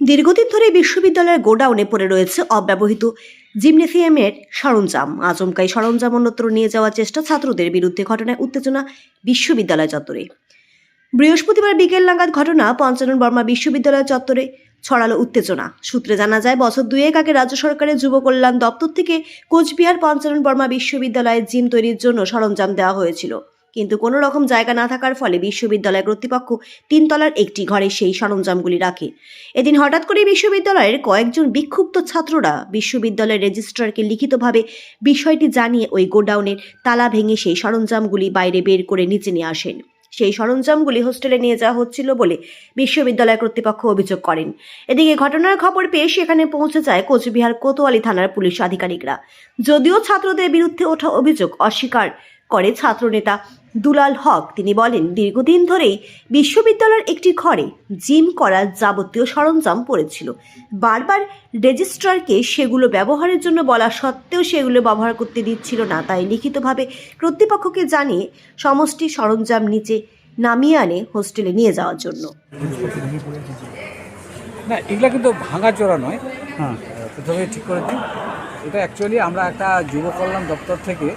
দীর্ঘদিন ধরে বিশ্ববিদ্যালয়ের গোডাউনে পড়ে রয়েছে অব্যবহৃত জিমনেসিয়ামের সরঞ্জাম। আচমকাই সরঞ্জাম অন্যত্র নিয়ে যাওয়ার চেষ্টা ছাত্রদের বিরুদ্ধে ঘটনায় উত্তেজনা বিশ্ববিদ্যালয় চত্বরে। বৃহস্পতিবার বিকেল নাগাদ ঘটনা, পঞ্চানন বর্মা বিশ্ববিদ্যালয় চত্বরে ছড়ালো উত্তেজনা। সূত্রে জানা যায়, বছর দুয়েক আগে রাজ্য সরকারের যুব কল্যাণ দপ্তর থেকে কোচবিহার পঞ্চানন বর্মা বিশ্ববিদ্যালয়ে জিম তৈরির জন্য সরঞ্জাম দেওয়া হয়েছিল। কিন্তু কোনো রকম জায়গা না থাকার ফলে বিশ্ববিদ্যালয় কর্তৃপক্ষ তিনতলার একটি ঘরে সেই সরঞ্জামগুলি রাখে। এদিন হঠাৎ করে বিশ্ববিদ্যালয়ের কয়েকজন বিক্ষুব্ধ ছাত্ররা বিশ্ববিদ্যালয়ের রেজিস্ট্রারকে লিখিতভাবে বিষয়টি জানিয়ে ওই গোডাউনের তালা ভেঙে সেই সরঞ্জামগুলি বাইরে বের করে নিচে নিয়ে আসেন। সেই সরঞ্জামগুলি হোস্টেলে নিয়ে যাওয়া হচ্ছিল বলে বিশ্ববিদ্যালয় কর্তৃপক্ষ অভিযোগ করেন। এদিকে ঘটনার খবর পেয়ে সেখানে পৌঁছে যায় কোচবিহার কোতোয়ালি থানার পুলিশ আধিকারিকরা। যদিও ছাত্রদের বিরুদ্ধে ওঠা অভিযোগ অস্বীকার করে ছাত্রনেতা দুলাল হক। তিনি বলেন দীর্ঘদিন ধরেই বিশ্ববিদ্যালয়ের একটি ঘরে জিম করার যাবতীয় সরঞ্জাম পড়েছিল। বারবার রেজিস্ট্রারকে সেগুলো ব্যবহারের জন্য বলা সত্ত্বেও সেগুলো ব্যবহার করতে দিচ্ছিল না। তাই লিখিতভাবে কর্তৃপক্ষকে জানিয়ে সমষ্টি সরঞ্জাম নিচে নামিয়ে আনে হোস্টেলে নিয়ে যাওয়ার জন্য। না এগুলা কিন্তু ভাঙাচোরা নয়। হ্যাঁ। প্রথমে ঠিক করে দিই। এটা অ্যাকচুয়ালি আমরা একটা যুব কল্যাণ দপ্তর থেকে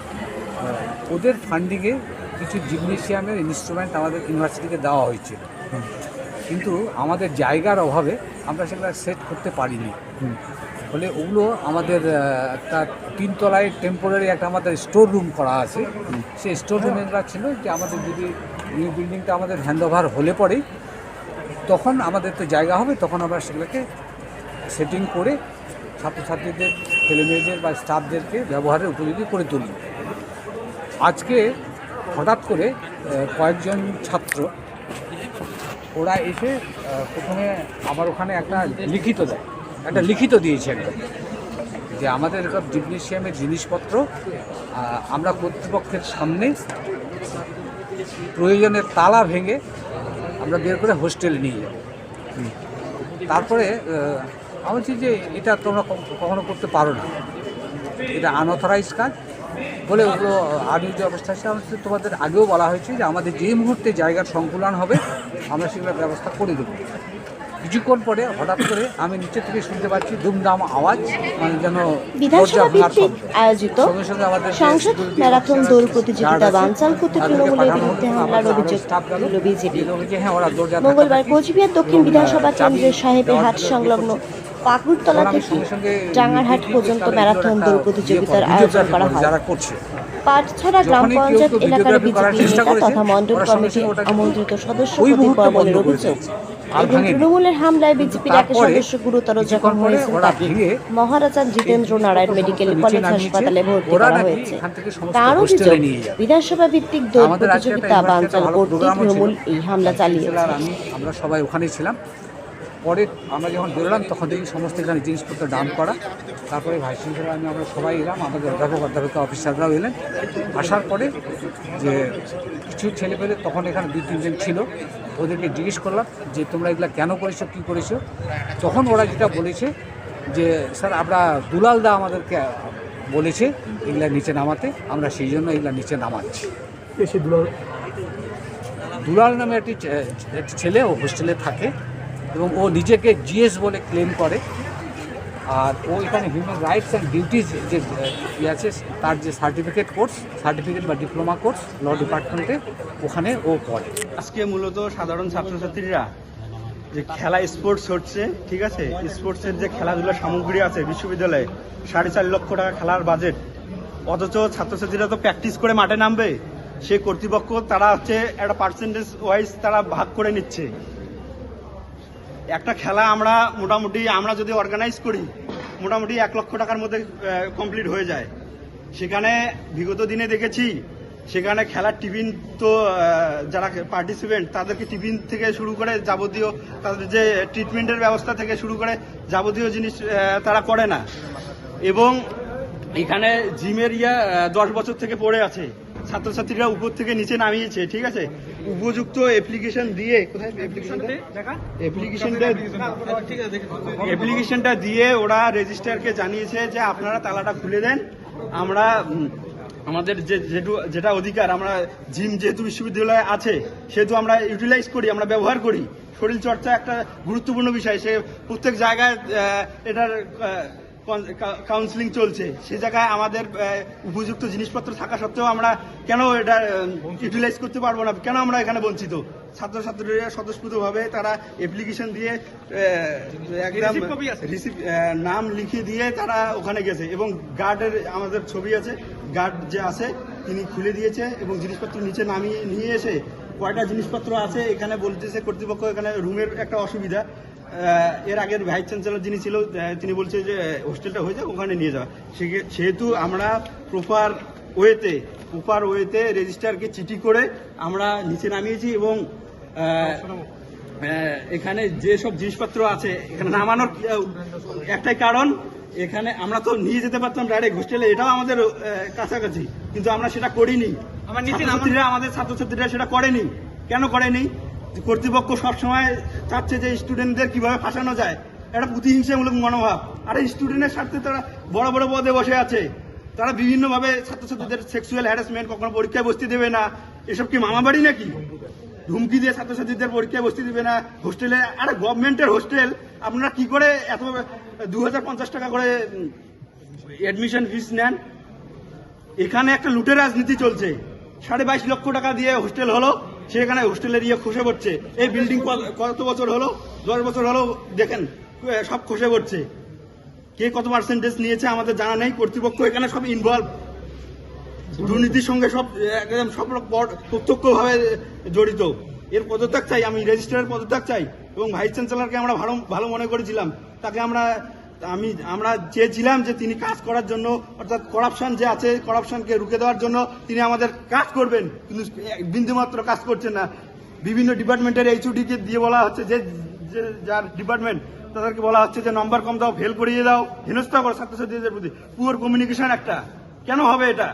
ওদের ফান্ডিংয়ে কিছু জিমনেশিয়ামের ইনস্ট্রুমেন্ট আমাদের ইউনিভার্সিটিকে দেওয়া হয়েছিল। কিন্তু আমাদের জায়গার অভাবে আমরা সেগুলো সেট করতে পারিনি। ফলে ওগুলো আমাদের একটা তিনতলায় টেম্পোরারি একটা আমাদের স্টোর রুম করা আছে। সেই স্টোর রুমে ছিল যে আমাদের যদি নিউ বিল্ডিংটা আমাদের হ্যান্ড ওভার হলে পরেই তখন আমাদের তো জায়গা হবে, তখন আমরা সেগুলোকে সেটিং করে ছাত্রছাত্রীদের, ছেলেমেয়েদের বা স্টাফদেরকে ব্যবহারের উপযোগী করে তুলি আজকে হঠাৎ করে কয়েকজন ছাত্র, ওরা এসে প্রথমে আমার ওখানে একটা লিখিত দেয়, একটা লিখিত দিয়েছে একদম, যে আমাদের এরকম জিমনেশিয়ামের জিনিসপত্র আমরা কর্তৃপক্ষের সামনে প্রয়োজনের তালা ভেঙে আমরা বের করে হোস্টেলে নিয়ে যাব। তারপরে আমি যে এটা তোমরা কখনো করতে পারো না। এটা আনঅথরাইজ কাজ বলে ওগুলো আনিউজ অবস্থা আছে তোমাদের আগেও বলা হয়েছে যে আমাদের যে মুহূর্তে জায়গার সংকুলন হবে, আমরা সেগুলোর ব্যবস্থা করে দেবো। কিছুক্ষণ পরে হঠাৎ করে আমি নিচে থেকে শুনতে পাচ্ছি দুমদাম আওয়াজ মানে যেন বিধানসভা ভিত্তিক আয়োজিত সংসদ ম্যারাথন দৌড় প্রতিযোগিতা বানচাল করতে তৃণমূলের বিরুদ্ধে হামলার অভিযোগ দিল বিজেপি। হ্যাঁ মঙ্গলবার কোচবিহার দক্ষিণ বিধানসভা কেন্দ্রের হাট সংলগ্ন। পাকুড়তলা থেকে ডাঙ্গারহাট পর্যন্ত ম্যারাথন দৌড় ইয়ে প্রতিযোগিতার আয়োজন করা হয়। পাটছড়া গ্রাম পঞ্চায়েত এলাকার বিজেপি নেতা তথা মণ্ডল কমিটির আমন্ত্রিত সদস্য প্রদীপ বর্মনের অভিযোগ। এবং তৃণমূলের হামলায় বিজেপির এক সদস্য গুরুতর জখম তাকে মহারাজা জিতেন্দ্র নারায়ণ মেডিকেল কলেজ হাসপাতালে ভর্তি করা হয়েছে। এখান থেকে সমস্ত তার অভিযোগ বিধানসভা ভিত্তিক প্রতিযোগিতা। তৃণমূল এই হামলা চালিয়েছে। আমরা সবাই ওখানেই ছিলাম। পরে আমরা যখন বেরোলাম তখন দেখি সমস্ত এখানে জিনিসপত্র ডাম্প করা। তারপরে ভাইস চ্যান্সেলর আমি আমরা সবাই এলাম। আমাদের অধ্যাপক অধ্যাপিকা অফিসাররাও এলেন। আসার পরে যে কিছু ছেলে পেলে তখন এখানে দুই তিনজন ছিল। ওদেরকে জিজ্ঞেস করলাম যে তোমরা এগুলো কেন করেছ কী করেছ? তখন ওরা যেটা বলেছে যে স্যার আমরা দুলালদা আমাদেরকে বলেছে এগুলো নিচে নামাতে আমরা সেই জন্য এগুলো নিচে নামাচ্ছি। দুলাল? নামে একটি ছেলে ও হোস্টেলে থাকে এবং ও নিজেকে জিএস বলে ক্লেম করে। আর ও এখানে হিউম্যান রাইটস অ্যান্ড ডিউটিজ যে ইয়ে আছে, তার যে সার্টিফিকেট কোর্স সার্টিফিকেট বা ডিপ্লোমা কোর্স ল ডিপার্টমেন্টে ওখানে ও পড়ে। আজকে মূলত সাধারণ ছাত্রছাত্রীরা যে খেলা স্পোর্টস হচ্ছে, ঠিক আছে? স্পোর্টসের যে খেলাধুলার সামগ্রী আছে বিশ্ববিদ্যালয়ে, সাড়ে চার লক্ষ টাকা খেলার বাজেট অথচ ছাত্রছাত্রীরা তো প্র্যাকটিস করে মাঠে নামবে। সে কর্তৃপক্ষ, তারা হচ্ছে একটা পার্সেন্টেজ ওয়াইজ তারা ভাগ করে নিচ্ছে। একটা খেলা আমরা মোটামুটি, আমরা যদি অর্গানাইজ করি মোটামুটি এক লক্ষ টাকার মধ্যে কমপ্লিট হয়ে যায়। সেখানে বিগত দিনে দেখেছি, সেখানে খেলার টিফিন তো যারা পার্টিসিপেন্ট তাদেরকে টিফিন থেকে শুরু করে যাবতীয়, তাদের যে ট্রিটমেন্টের ব্যবস্থা থেকে শুরু করে যাবতীয় জিনিস তারা করে না। এবং এখানে জিমের ইয়া দশ বছর থেকে পড়ে আছে। ছাত্রছাত্রীরা উপর থেকে নিচে নামিয়েছে ঠিক আছে? উপযুক্ত অ্যাপ্লিকেশন দিয়ে কোথায় অ্যাপ্লিকেশনটা অ্যাপ্লিকেশনটা অ্যাপ্লিকেশনটা দিয়ে ওরা রেজিস্ট্রারকে জানিয়েছে যে আপনারা তালাটা খুলে দেন। আমরা আমাদের যে যেটু- যেটা অধিকার আমরা জিম যেহেতু বিশ্ববিদ্যালয়ে আছে সেহেতু আমরা ইউটিলাইজ করি আমরা ব্যবহার করি। শরীর চর্চা একটা গুরুত্বপূর্ণ বিষয়। সে প্রত্যেক জায়গায় এটার কাউন্সিলিং চলছে। সে জায়গায় আমাদের উপযুক্ত জিনিসপত্র থাকা সত্ত্বেও আমরা কেন এটা ইউটিলাইজ করতে পারব না? কেন আমরা এখানে বঞ্চিত? ছাত্রছাত্রীরা স্বতঃস্ফূর্তভাবে তারা অ্যাপ্লিকেশন দিয়ে একদম রিসিভ নাম লিখে দিয়ে তারা ওখানে গেছে। এবং গার্ডের আমাদের ছবি আছে। গার্ড যে আছে তিনি খুলে দিয়েছে এবং জিনিসপত্র নিচে নামিয়ে নিয়ে এসে কয়টা জিনিসপত্র আছে এখানে বলতেছে কর্তৃপক্ষ এখানে রুমের একটা অসুবিধা। এর আগের ভাইস চ্যান্সেলর যিনি ছিল তিনি বলছে যে হোস্টেলটা হয়ে যাক ওখানে নিয়ে যাওয়া সেহেতু আমরা প্রপার ওয়েতে প্রপার ওয়েতে রেজিস্টারকে চিঠি করে আমরা নিচে নামিয়েছি এবং এখানে যে সব জিনিসপত্র আছে এখানে নামানোর একটাই কারণ এখানে আমরা তো নিয়ে যেতে পারতাম ডাইরেক্ট হোস্টেলে এটাও আমাদের কাছাকাছি। কিন্তু আমরা সেটা করিনি। আমাদের ছাত্রছাত্রীরা সেটা করেনি। কেন করেনি? কর্তৃপক্ষ সবসময় চাচ্ছে যে স্টুডেন্টদের কীভাবে ফাঁসানো যায় একটা প্রতিহিংসামূলক মনোভাব। আর স্টুডেন্টের স্বার্থে তারা বড় বড় পদে বসে আছে। তারা বিভিন্নভাবে ছাত্রছাত্রীদের সেক্সুয়াল হ্যারাসমেন্ট কখনো পরীক্ষায় বসতে দেবে না। এসব কি মামাবাড়ি নাকি? ধুমকি দিয়ে ছাত্রছাত্রীদের পরীক্ষায় বসতে দেবে না। হোস্টেলে, আরে গভর্নমেন্টের হোস্টেল, আপনারা কি করে এত দু হাজার পঞ্চাশ টাকা করে অ্যাডমিশন ফিস নেন? এখানে একটা লুটের রাজনীতি চলছে। সাড়ে বাইশ লক্ষ টাকা দিয়ে হোস্টেল হলো। সেখানে হোস্টেলের ইয়ে খসে পড়ছে। এই বিল্ডিং কত বছর হলো? দশ বছর হলো, দেখেন, সব খসে পড়ছে। কে কত পার্সেন্টেজ নিয়েছে আমাদের জানা নেই, কর্তৃপক্ষ এখানে সব ইনভলভ দুর্নীতির সঙ্গে সব, একদম সব প্রত্যক্ষভাবে জড়িত। এর পদত্যাগ চাই, আমি রেজিস্ট্রারের পদত্যাগ চাই এবং ভাইস চ্যান্সেলরকে আমরা ভালো ভালো মনে করেছিলাম। তাকে আমরা আমি, আমরা চেয়েছিলাম যে তিনি কাজ করার জন্য, অর্থাৎ করাপশন যে আছে করাপশনকে রুখে দেওয়ার জন্য তিনি আমাদের কাজ করবেন, কিন্তু বিন্দুমাত্র কাজ করছেন না। বিভিন্ন ডিপার্টমেন্টের এইচওডিকে দিয়ে বলা হচ্ছে যে যার ডিপার্টমেন্ট, তাদেরকে বলা হচ্ছে যে নম্বর কম দাও ফেল করিয়ে দাও, হেনস্থা করো ছাত্রছাত্রীদের প্রতি। পুয়ার কমিউনিকেশন একটা। কেন হবে এটা?